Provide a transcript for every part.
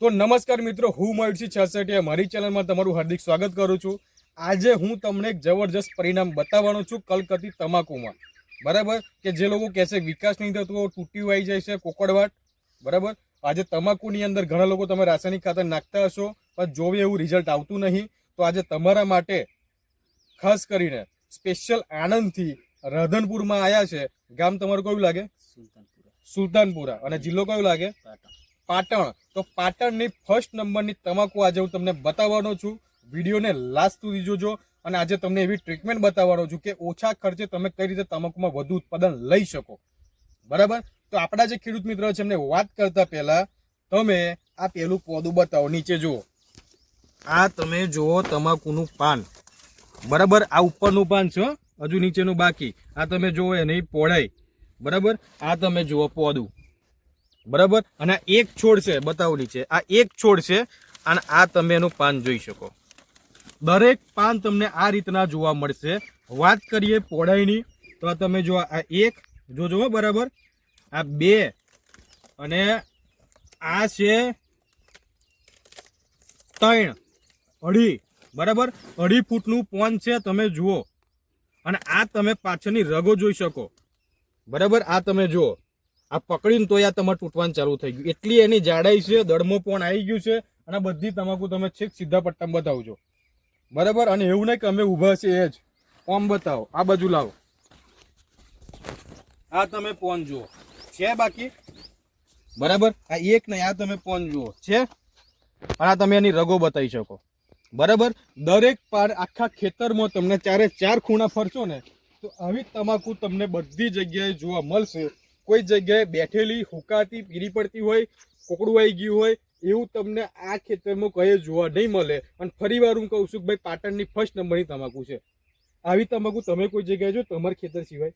તો નમસ્કાર મિત્રો હું મયુરસિંહ છસઠિયા. મારી ચેનલમાં તમારું હાર્દિક સ્વાગત કરું છું. આજે હું તમને એક જબરજસ્ત પરિણામ બતાવવાનો છું કલકત્તી તમાકુમાં. બરાબર? કે જે લોકો કહેશે વિકાસ નહીં થતો તૂટી આવી જાય છે કોકડવાટ. બરાબર? આજે તમાકુની અંદર ઘણા લોકો તમે રાસાયણિક ખાતર નાખતા હશો પણ જોવે એવું રિઝલ્ટ આવતું નહીં. તો આજે તમારા માટે ખાસ કરીને સ્પેશિયલ આણંદથી રાધનપુરમાં આવ્યા છે. ગામ તમારું કયું લાગે? સુલતાનપુરા. સુલતાનપુરા. અને જિલ્લો કયો લાગે? પાટણ. પાટણ. તો પાટણની ફર્સ્ટ નંબરની તમાકુ આજે હું તમને બતાવવાનો છું. વિડીયોને લાસ્ટ સુધી જોજો અને આજે તમને એવી ટ્રીટમેન્ટ બતાવવાનો છું કે ઓછા ખર્ચે તમે કઈ રીતે તમાકુમાં વધુ ઉત્પાદન લઈ શકો. બરાબર? તો આપણા જે ખેડૂત મિત્રો છે, એમને વાત કરતા પહેલા તમે આ પેલું પોદું બતાવો, નીચે જુઓ. આ તમે જુઓ તમાકુનું પાન. બરાબર? આ ઉપરનું પાન છે. હજુ નીચેનું બાકી. આ તમે જુઓ એની પહોળાઈ. બરાબર? આ તમે જુઓ પોદું. બરાબર? અને એક છોડ છે બતાવેલી છે આ એક છોડ છે, અને આ તમે એનું પાન જોઈ શકો. દરેક પાન તમને આ રીતના જોવા મળશે. વાત કરીએ પહોળાઈની, તો આ તમે જો આ એક, જોજો બરાબર? આ બે, અને આ છે ત્રણ, અઢી, બરાબર? અઢી ફૂટનું પોન છે, તમે જુઓ. અને આ તમે પાછળની રગો જોઈ શકો. બરાબર? આ તમે જુઓ. આ પકડીને તો આ તમારે તૂટવાનું ચાલુ થઈ ગયું. એટલી એની જાડાઈ છે, દડમો પણ આવી ગયું છે અને બધી તમાકુ તમે છેક સીધા પટ્ટામાં બતાવજો. બરાબર? અને એવું નહીં કે અમે ઊભા છે એ જ. ઓમ બતાવો. આ બાજુ લાવો. આ તમે પોન જુઓ. છે બાકી? બરાબર? આ એક નહીં, આ તમે પોન જુઓ. છે? અને આ તમે એની રગો બતાવી શકો. બરાબર? દરેક પાર આખા ખેતરમાં તમને ચારે ચાર ખૂણા ફરશો ને, તો આવી તમાકુ તમને બધી જગ્યાએ જોવા મળશે. કોઈ જગ્યાએ બેઠેલી હુકાતી પીરી પડતી હોય કોકડું આવી ગયું હોય એવું તમને આ ખેતરમાં કયે જોવા નહીં મળે. અને ફરી વાર હું કહું છું કે ભાઈ પાટણની ફર્સ્ટ નંબરની તમાકુ છે. આવી તમાકુ તમે કોઈ જગ્યાએ જો તમારા ખેતર સિવાય.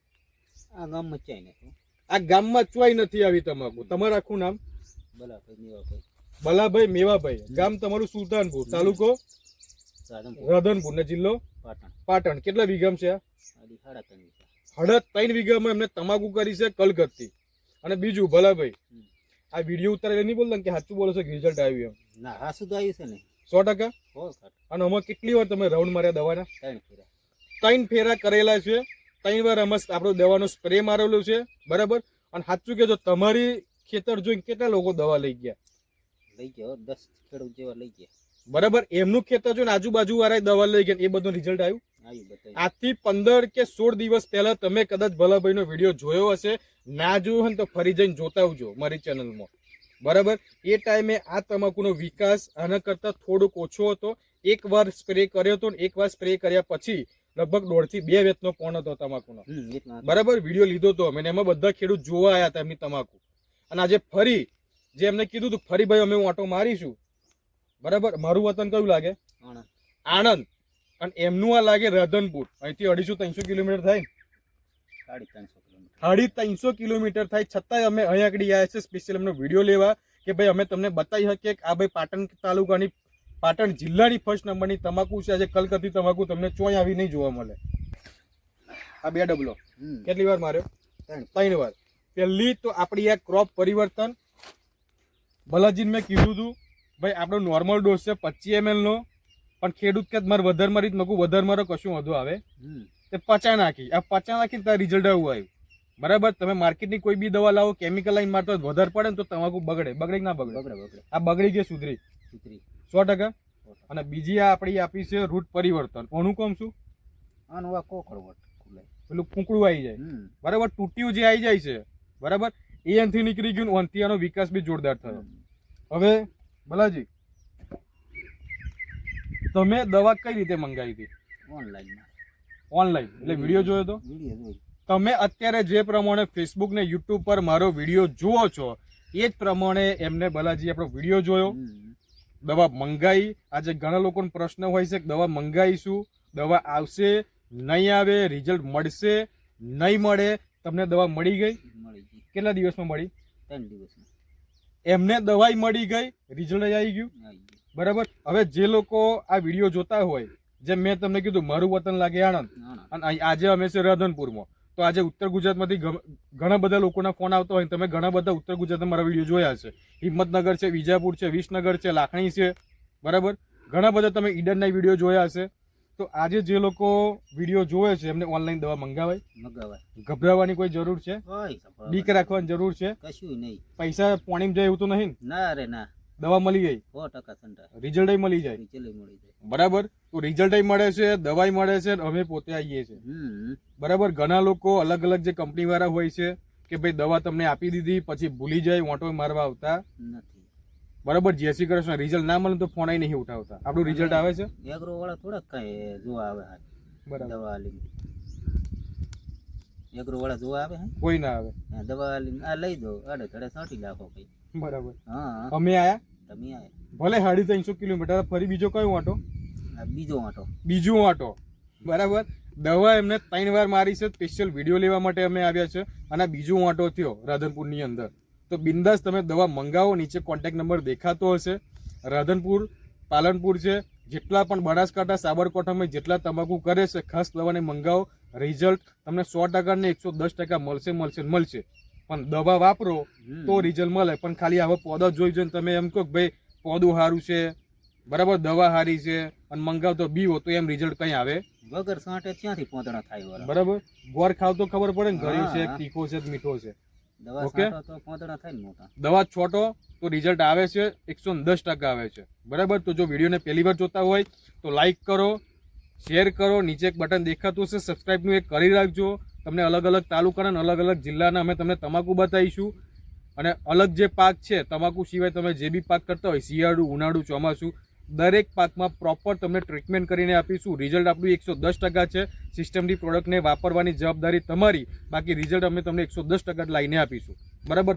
આ ગામમાં ચાય નથી આ ગામમાં ચોય નથી આવી તમાકુ. તમારું આખું નામ? બલાભાઈ મેવાભાઈ. બલાભાઈ મેવાભાઈ. ગામ તમારું સુલતાનપુર. તાલુકો? રાધનપુર. ને જિલ્લો? પાટણ. પાટણ. કેટલા વીઘામ છે આ? હળદ ત્રણ વીઘામાં એમને તમાકુ કરી છે કલકત્તી. અને બીજું ભલાભાઈ. આ વીડિયો ઉતારે નહીં બોલતા કે સાચું બોલો છો રિઝલ્ટ આવ્યું એમ? ના સાચું તો આવ્યું છે ને? સો ટકા? અને અમે કેટલી વાર તમે રાઉન્ડ માર્યા દવાના? ત્રણ ફેરા. ત્રણ ફેરા કરેલા છે. ત્રણ વાર અમે આપણો દવાનો સ્પ્રે મારેલો છે. બરાબર? અને સાચું કહેજો તમારી ખેતર જોઈને કેટલા લોકો દવા લઈ ગયા? લઈ ગયા દસ ખેડૂત જેવા લઈ ગયા. બરાબર? એમનું ખેતર જોઈને આજુબાજુ વાળા દવા લઈ ગયા એ બધું રિઝલ્ટ આવ્યું? આજથી પંદર કે સોળ દિવસ પહેલા તમે કદાચ ભલાભાઈનો વીડિયો જોયો હશે ના જોયો હોય તો ફરી જઈને જોતા આવજો મારી ચેનલમાં. બરાબર? એ ટાઈમે આ તમાકુનો વિકાસ આના કરતાં થોડોક ઓછો હતો. એક વાર સ્પ્રે કર્યો હતો એક વાર સ્પ્રે કર્યા પછી લગભગ દોઢથી બે વેતનો પોણ હતો તમાકુનો. બરાબર? વીડિયો લીધો હતો અમે એમાં બધા ખેડૂત જોવા આવ્યા હતા એમની તમાકુ. અને આજે ફરી જે એમને કીધું હતું ફરી ભાઈ અમે હું ઓટો મારીશું. બરાબર? મારું વતન કયું લાગે? આણંદ. આણંદ. અને એમનું આ લાગે રાધનપુર. અહીંથી અઢીસો ત્રણસો કિલોમીટર થાય સાડી ત્રણસો કિલોમીટર. સાડી ત્રણસો કિલોમીટર થાય. છતાંય અમે અહીંયા આગળ આવ્યા છે. સ્પેશિયલ એમનો વીડિયો લેવા કે ભાઈ અમે તમને બતાવી શકીએ કે આ ભાઈ પાટણ તાલુકાની પાટણ જિલ્લાની ફર્સ્ટ નંબરની તમાકુ છે. આજે કલકત્તી તમાકુ તમને ચોય આવી નહીં જોવા મળે. આ બે ડબલો. કેટલી વાર માર્યો? ત્રણ. વાર. પહેલી તો આપણી આ ક્રોપ પરિવર્તન. બલાજીને મેં કીધું હતું ભાઈ આપણો નોર્મલ ડોઝ છે પચીસ એમએલ નો. પણ ખેડૂત કે મારે વધારે મારી જ મગું વધારે મારો કશું વધુ આવે. તે પચા નાખી. આ પચા નાખીને તાર રિઝલ્ટ આવું આવ્યું. બરાબર? તમે માર્કેટની કોઈ બી દવા લાવો કેમિકલ લાઈન મારતો વધારે પડે ને તો તમાકુ બગડે. બગડે ના બગડે? બગડે બગડે. આ બગડી ગઈ સુધરી. સુધરી. સો ટકા? અને બીજી આ આપણી આપી છે રૂટ પરિવર્તન. કોનું કોમ શું? આનું આ કોકડવટ ખુલાય પેલું ફૂંકડું આવી જાય. બરાબર? તૂટ્યું જે આવી જાય છે. બરાબર? એ અંથી નીકળી ગયું ઓનથી આનો વિકાસ બી જોરદાર થયો. હવે બલાજી તમે દવા કઈ રીતે મંગાવી હતી? ઓનલાઈન ઓનલાઈન એટલે વીડિયો જોયો તો? તમે અત્યારે જે પ્રમાણે ફેસબુક ને યુટ્યુબ પર મારો વીડિયો જુઓ છો એ જ પ્રમાણે એમને બલાજી આપણો વીડિયો જોયો. દવા મંગાવી આજે ઘણા લોકોનો પ્રશ્ન હોય છે કે દવા મંગાવીશું દવા આવશે? નહીં આવે? રિઝલ્ટ મળશે? નહીં મળે? તમને દવા મળી ગઈ? કેટલા દિવસમાં મળી? ત્રણ દિવસમાં. એમને દવાઈ મળી ગઈ. રિઝલ્ટ આવી ગયું. બરાબર? હવે જે લોકો આ વીડિયો જોતા હોય જેમ મેં તમને કીધું મારું વતન લાગે આણંદ. અને આજે અમે છે રાધનપુરમાં. તો આજે ઉત્તર ગુજરાતમાંથી ઘણા બધા લોકોના ફોન આવતા હોય તમે ઘણા બધા ઉત્તર ગુજરાતમાં મારા વીડિયો જોયા છે હિંમતનગર છે વિજાપુર છે વિસનગર છે લાખણી છે. બરાબર? ઘણા બધા તમે ઈડનના વીડિયો જોયા હશે. તો આજે જે લોકો વીડિયો જોવે છે એમને ઓનલાઈન દવા મંગાવાય. મંગાવાય. ગભરાવાની કોઈ જરૂર છે? બીક રાખવાની જરૂર છે? કશું નહીં. પૈસા પોણીમાં જાય એવું તો નહીં ના રે ના. દવા મળી ગઈ? સો ટકા સંટા રિઝલ્ટ મળી જાય. મળી જાય. બરાબર? તો રિઝલ્ટ મળે છે દવાઈ મળે છે અમે પોતે આવીએ છીએ. બરાબર? ઘણા લોકો અલગ અલગ જે કંપની વાળા હોય છે કે ભાઈ દવા તમને આપી દીધી પછી ભૂલી જાય ઓટો મારવા આવતા. નથી. બરાબર? જય શ્રી કૃષ્ણ. રિઝલ્ટ ના મળે તો ફોન નહીં ઉઠાવતા. આપણું રિઝલ્ટ આવે છે? એગ્રો વાળા થોડાક કઈ જોવા આવે બરાબર. દવા આલીને એગ્રો વાળા જોવા આવે હે? કોઈ ના આવે. દવા આ લઈ દો આડે ધડે સાટી નાખો કઈ બરાબર. હા. અમે આયા? તમે આયા. ભલે સાડી ત્રણસો કિલોમીટર ફરી બીજો કયો વાંટો? બીજો આંટો બીજું વાંટો. બરાબર? દવા એમને ત્રણ વાર મારી છે સ્પેશિયલ વીડિયો લેવા માટે અમે આવ્યા છે. અને બીજો વાંટો થયો રાધનપુરની અંદર. તો બિંદાસ તમે દવા મંગાવો નીચે કોન્ટેક્ટ નંબર દેખાતો હશે. રાધનપુર પાલનપુર છે. જેટલા પણ બનાસકાંઠા સાબરકાંઠામાં જેટલા તમાકુ કરે છે ખાસ દવાને મંગાવો રિઝલ્ટ તમને સો ટકા ને એકસો દસ ટકા મળશે મળશે મળશે. પણ દવા વાપરો તો રિઝલ્ટ મળે. પણ ખાલી આવા પોદા જોઈ જોઈને તમે એમ કહો કે ભાઈ પોદું સારું છે બરાબર દવા સારી છે અને મંગાવતો બીવો તો એમ રિઝલ્ટ કઈ આવે? વગર સાંટે ક્યાંથી પોતણા થાય બરાબર? ગોળ ખાવ તો ખબર પડે ને ગળ્યું છે. તીખો છે મીઠો છે. ઓકે. દવા છોટો તો રિઝલ્ટ આવે છે એકસો દસ ટકા આવે છે. બરાબર? તો જો વિડીયોને પહેલી વાર જોતા હોય તો લાઇક કરો શેર કરો નીચે એક બટન દેખાતું હશે સબસ્ક્રાઈબનું એક કરી રાખજો. તમને અલગ અલગ તાલુકાના અલગ અલગ જિલ્લાના અમે તમને તમાકુ બતાવીશું. અને અલગ જે પાક છે તમાકુ સિવાય તમે જે બી પાક કરતા હોય શિયાળું ઉનાળું ચોમાસું દરેક પાકમાં પ્રોપર તમને ટ્રીટમેન્ટ કરીને આપીશું. રિઝલ્ટ આપણું એકસો દસ ટકા છે. સિસ્ટમની પ્રોડક્ટને વાપરવાની જવાબદારી તમારી. બાકી રિઝલ્ટ અમે તમને એકસો દસ ટકા લાવીને આપીશું. બરાબર?